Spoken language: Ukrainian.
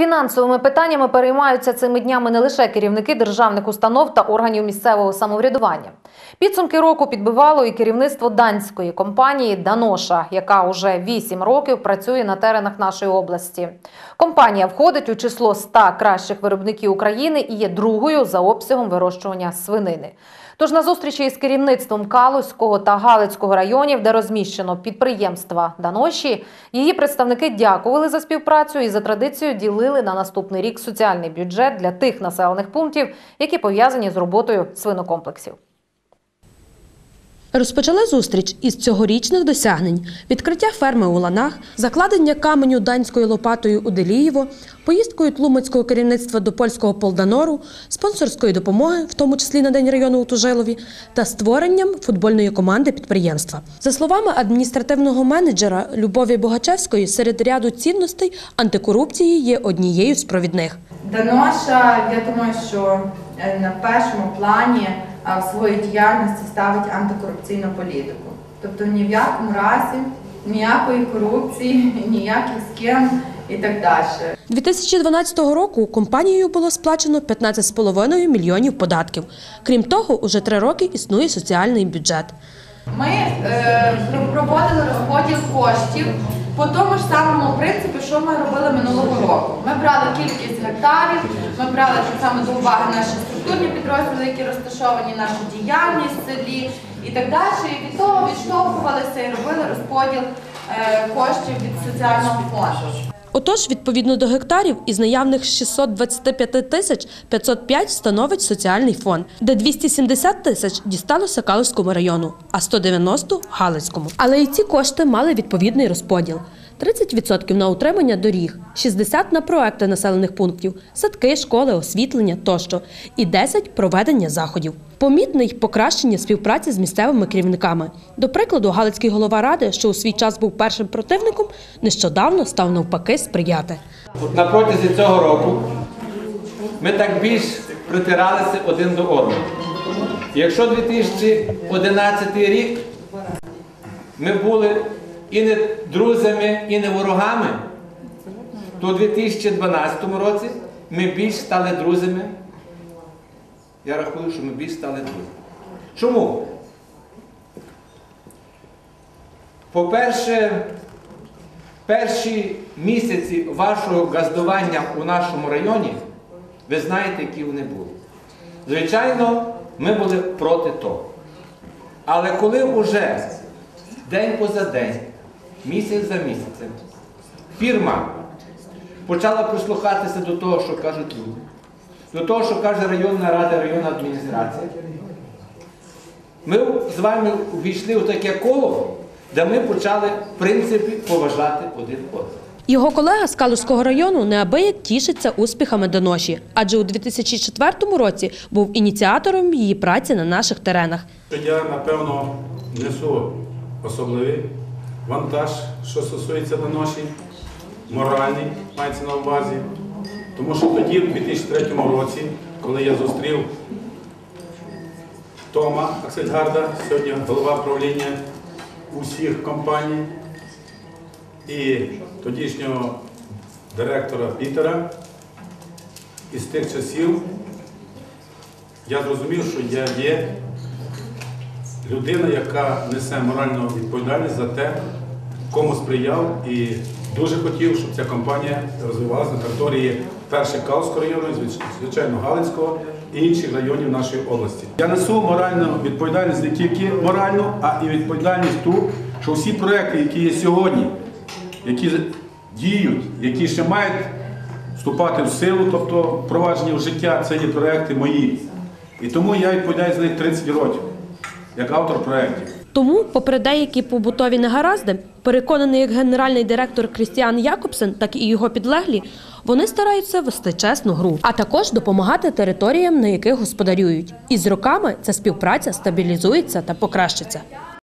Фінансовими питаннями переймаються цими днями не лише керівники державних установ та органів місцевого самоврядування. Підсумки року підбивало і керівництво данської компанії Даноша, яка уже 8 років працює на теренах нашої області. Компанія входить у число 100 кращих виробників України і є другою за обсягом вирощування свинини. Тож на зустрічі із керівництвом Калузького та Галицького районів, де розміщено підприємства Даноші, її представники дякували за співпрацю і за традицією ділили на наступний рік соціальний бюджет для тих населених пунктів, які пов'язані з роботою свинокомплексів. Розпочали зустріч із цьогорічних досягнень: відкриття ферми у Ланах, закладення каменю данською лопатою у Делієво, поїздкою тлумацького керівництва до польського Полданору, спонсорської допомоги, в тому числі на день району у Тужилові, та створенням футбольної команди підприємства. За словами адміністративного менеджера Любові Богачевської, серед ряду цінностей антикорупції є однією з провідних. Даноша, я думаю, що е, на першому плані в своїй діяльності ставить антикорупційну політику. Тобто ні в якому разі ніякої корупції, ніяких схем і так далі. 2012 року компанією було сплачено 15,5 мільйонів податків. Крім того, уже три роки існує соціальний бюджет. Ми е, проводили розподіл коштів по тому ж самому принципі, що ми робили минулого року. Ми брали кількість гектарів, ми брали так само до уваги наші структурні підрозділи, які розташовані, нашу діяльність в селі і так далі. І від того відштовхувалися і робили розподіл е, коштів від соціального фонду. Отож, відповідно до гектарів, із наявних 625 тисяч 505 становить соціальний фонд, де 270 тисяч дісталося Калузькому району, а 190 – Галицькому. Але і ці кошти мали відповідний розподіл. 30% на утримання доріг, 60% на проекти населених пунктів, садки, школи, освітлення тощо, і 10% – проведення заходів. Помітне й покращення співпраці з місцевими керівниками. До прикладу, Галицький голова ради, що у свій час був першим противником, нещодавно став навпаки сприяти. На протязі цього року ми так більш притиралися один до одного. Якщо 2011 рік ми були і не друзями, і не ворогами, то у 2012 році ми більш стали друзями. Я рахую, що ми більш стали друзями. Чому? По-перше, перші місяці вашого газдування у нашому районі, ви знаєте, які вони були. Звичайно, ми були проти того. Але коли вже день поза день, місяць за місяцем, фірма почала прислухатися до того, що кажуть люди, до того, що каже районна рада, районна адміністрація, ми з вами увійшли у таке коло, де ми почали, в принципі, поважати один одного. Його колега з Калузького району неабияк тішиться успіхами Даноші, адже у 2004 році був ініціатором її праці на наших теренах. Я, напевно, несу особливий вантаж, що стосується Даноші, моральний, мається на увазі. Тому що тоді, в 2003 році, коли я зустрів Тома Аксельгарда, сьогодні голова правління усіх компаній, і тодішнього директора Пітера, із тих часів я зрозумів, що я є людина, яка несе моральну відповідальність за те, кому сприяв і дуже хотів, щоб ця компанія розвивалася на території перших Калського району, звичайно Галицького і інших районів нашої області. Я несу моральну відповідальність не тільки моральну, а і відповідальність ту, що всі проекти, які є сьогодні, які діють, які ще мають вступати в силу, тобто впровадження в життя, це є проекти мої. І тому я відповідаю за них 30 років, як автор проєктів. Тому, попри деякі побутові негаразди, переконаний як генеральний директор Крістіан Якобсен, так і його підлеглі, вони стараються вести чесну гру, а також допомагати територіям, на яких господарюють. І з роками ця співпраця стабілізується та покращиться.